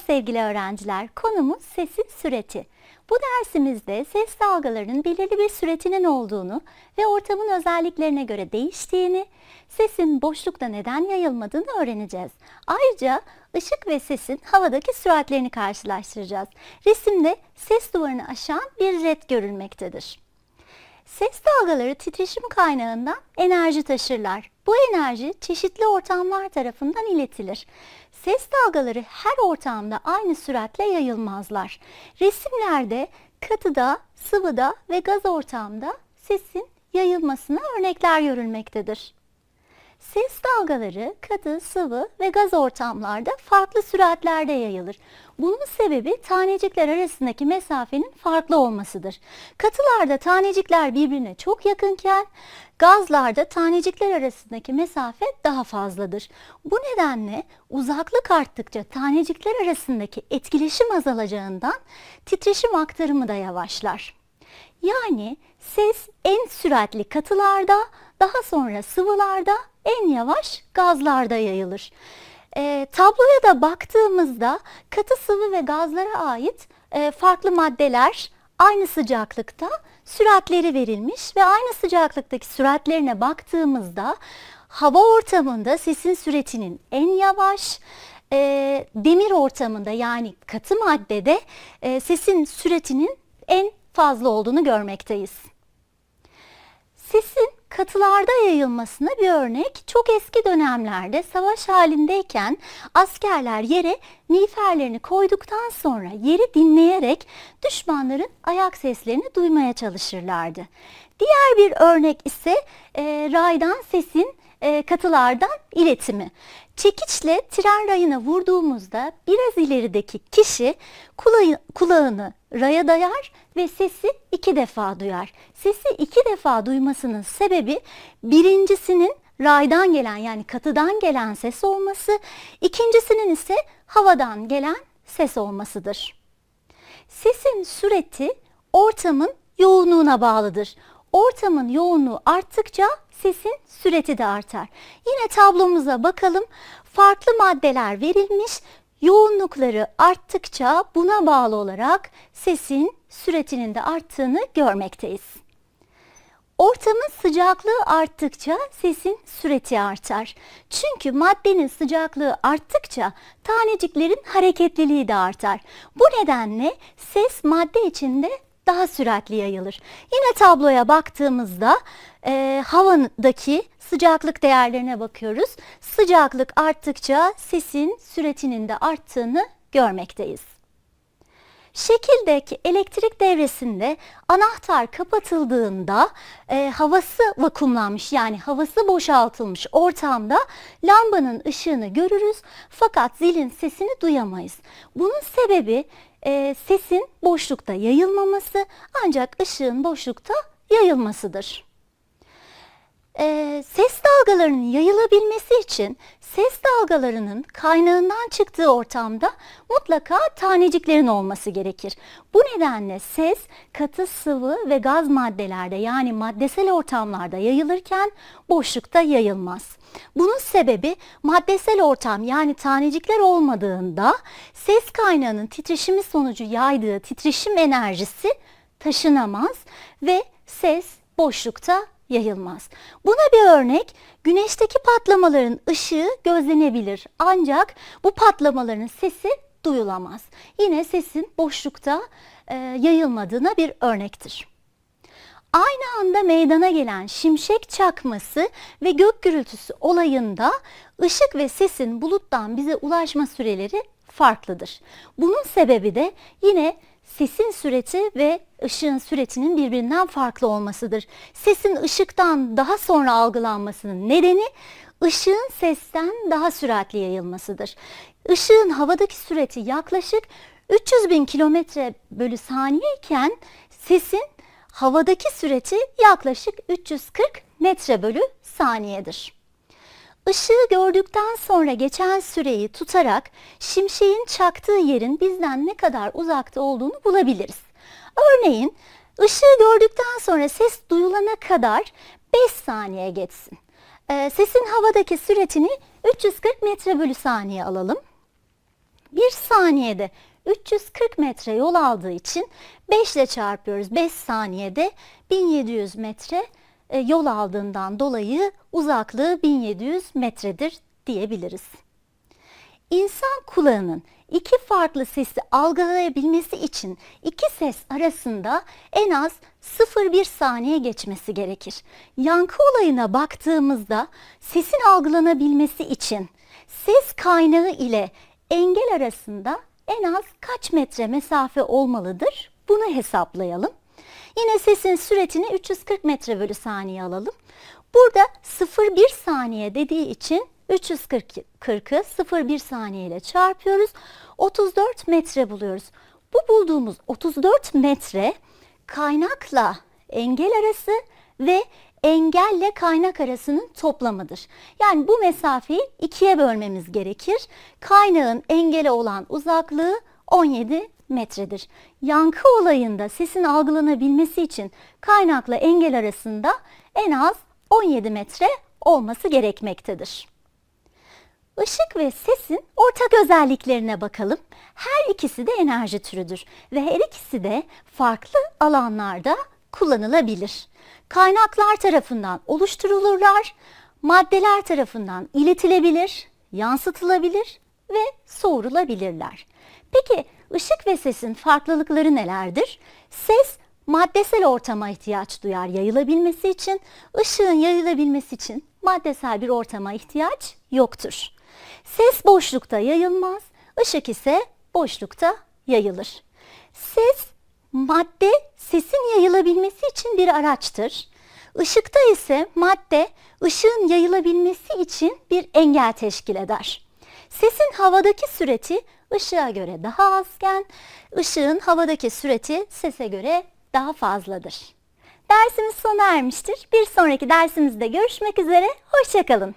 sevgili öğrenciler. Konumuz sesin süreti. Bu dersimizde ses dalgalarının belirli bir süretinin olduğunu ve ortamın özelliklerine göre değiştiğini, sesin boşlukta neden yayılmadığını öğreneceğiz. Ayrıca ışık ve sesin havadaki süratlerini karşılaştıracağız. Resimde ses duvarını aşan bir jet görülmektedir. Ses dalgaları titreşim kaynağından enerji taşırlar. Bu enerji çeşitli ortamlar tarafından iletilir. Ses dalgaları her ortamda aynı süratle yayılmazlar. Resimlerde katıda, sıvıda ve gaz ortamda sesin yayılmasına örnekler görülmektedir. Ses dalgaları katı, sıvı ve gaz ortamlarda farklı süratlerde yayılır. Bunun sebebi tanecikler arasındaki mesafenin farklı olmasıdır. Katılarda tanecikler birbirine çok yakınken gazlarda tanecikler arasındaki mesafe daha fazladır. Bu nedenle uzaklık arttıkça tanecikler arasındaki etkileşim azalacağından titreşim aktarımı da yavaşlar. Yani ses en süratli katılarda, daha sonra sıvılarda, en yavaş gazlarda yayılır. E, tabloya da baktığımızda katı sıvı ve gazlara ait e, farklı maddeler aynı sıcaklıkta süratleri verilmiş ve aynı sıcaklıktaki süratlerine baktığımızda hava ortamında sesin süretinin en yavaş, e, demir ortamında yani katı maddede e, sesin süretinin en fazla olduğunu görmekteyiz. Sesin katılarda yayılmasına bir örnek çok eski dönemlerde savaş halindeyken askerler yere miğferlerini koyduktan sonra yeri dinleyerek düşmanların ayak seslerini duymaya çalışırlardı. Diğer bir örnek ise e, raydan sesin e, katılardan iletimi. Çekiçle tren rayına vurduğumuzda biraz ilerideki kişi kulağı, kulağını raya dayar ve sesi iki defa duyar. Sesi iki defa duymasının sebebi birincisinin raydan gelen yani katıdan gelen ses olması, ikincisinin ise havadan gelen ses olmasıdır. Sesin süreti ortamın yoğunluğuna bağlıdır. Ortamın yoğunluğu arttıkça sesin süreti de artar. Yine tablomuza bakalım. Farklı maddeler verilmiş. Yoğunlukları arttıkça buna bağlı olarak sesin süretinin de arttığını görmekteyiz. Ortamın sıcaklığı arttıkça sesin süreti artar. Çünkü maddenin sıcaklığı arttıkça taneciklerin hareketliliği de artar. Bu nedenle ses madde içinde daha süratli yayılır. Yine tabloya baktığımızda e, havadaki sıcaklık değerlerine bakıyoruz. Sıcaklık arttıkça sesin süretinin de arttığını görmekteyiz. Şekildeki elektrik devresinde anahtar kapatıldığında e, havası vakumlanmış yani havası boşaltılmış ortamda lambanın ışığını görürüz fakat zilin sesini duyamayız. Bunun sebebi e, sesin boşlukta yayılmaması ancak ışığın boşlukta yayılmasıdır. E, ses dalgalarının yayılabilmesi için ses dalgalarının kaynağından çıktığı ortamda mutlaka taneciklerin olması gerekir. Bu nedenle ses katı sıvı ve gaz maddelerde yani maddesel ortamlarda yayılırken boşlukta yayılmaz. Bunun sebebi maddesel ortam yani tanecikler olmadığında ses kaynağının titreşimi sonucu yaydığı titreşim enerjisi taşınamaz ve ses boşlukta yayılmaz. Buna bir örnek güneşteki patlamaların ışığı gözlenebilir ancak bu patlamaların sesi duyulamaz. Yine sesin boşlukta e, yayılmadığına bir örnektir. Aynı anda meydana gelen şimşek çakması ve gök gürültüsü olayında ışık ve sesin buluttan bize ulaşma süreleri farklıdır. Bunun sebebi de yine sesin süreti ve ışığın süretinin birbirinden farklı olmasıdır. Sesin ışıktan daha sonra algılanmasının nedeni ışığın sesten daha süratli yayılmasıdır. Işığın havadaki süreti yaklaşık 300 bin kilometre bölü saniye iken sesin havadaki süreti yaklaşık 340 metre bölü saniyedir. Işığı gördükten sonra geçen süreyi tutarak şimşeğin çaktığı yerin bizden ne kadar uzakta olduğunu bulabiliriz. Örneğin ışığı gördükten sonra ses duyulana kadar 5 saniye geçsin. Ee, sesin havadaki süretini 340 metre bölü saniye alalım. Bir saniyede 340 metre yol aldığı için 5 ile çarpıyoruz. 5 saniyede 1700 metre e, yol aldığından dolayı uzaklığı 1700 metredir diyebiliriz. İnsan kulağının iki farklı sesi algılayabilmesi için iki ses arasında en az 0,1 saniye geçmesi gerekir. Yankı olayına baktığımızda sesin algılanabilmesi için ses kaynağı ile engel arasında en az kaç metre mesafe olmalıdır? Bunu hesaplayalım. Yine sesin süretini 340 metre bölü saniye alalım. Burada 0,1 saniye dediği için 340'ı 0,1 saniye ile çarpıyoruz. 34 metre buluyoruz. Bu bulduğumuz 34 metre kaynakla engel arası ve engelle kaynak arasının toplamıdır. Yani bu mesafeyi ikiye bölmemiz gerekir. Kaynağın engele olan uzaklığı 17 metredir. Yankı olayında sesin algılanabilmesi için kaynakla engel arasında en az 17 metre olması gerekmektedir. Işık ve sesin ortak özelliklerine bakalım. Her ikisi de enerji türüdür ve her ikisi de farklı alanlarda kullanılabilir. Kaynaklar tarafından oluşturulurlar, maddeler tarafından iletilebilir, yansıtılabilir ve soğurulabilirler. Peki ışık ve sesin farklılıkları nelerdir? Ses maddesel ortama ihtiyaç duyar yayılabilmesi için, ışığın yayılabilmesi için maddesel bir ortama ihtiyaç yoktur. Ses boşlukta yayılmaz, ışık ise boşlukta yayılır. Ses madde sesin yayılabilmesi için bir araçtır. Işıkta ise madde ışığın yayılabilmesi için bir engel teşkil eder. Sesin havadaki süreti ışığa göre daha azken, ışığın havadaki süreti sese göre daha fazladır. Dersimiz sona ermiştir. Bir sonraki dersimizde görüşmek üzere. Hoşçakalın.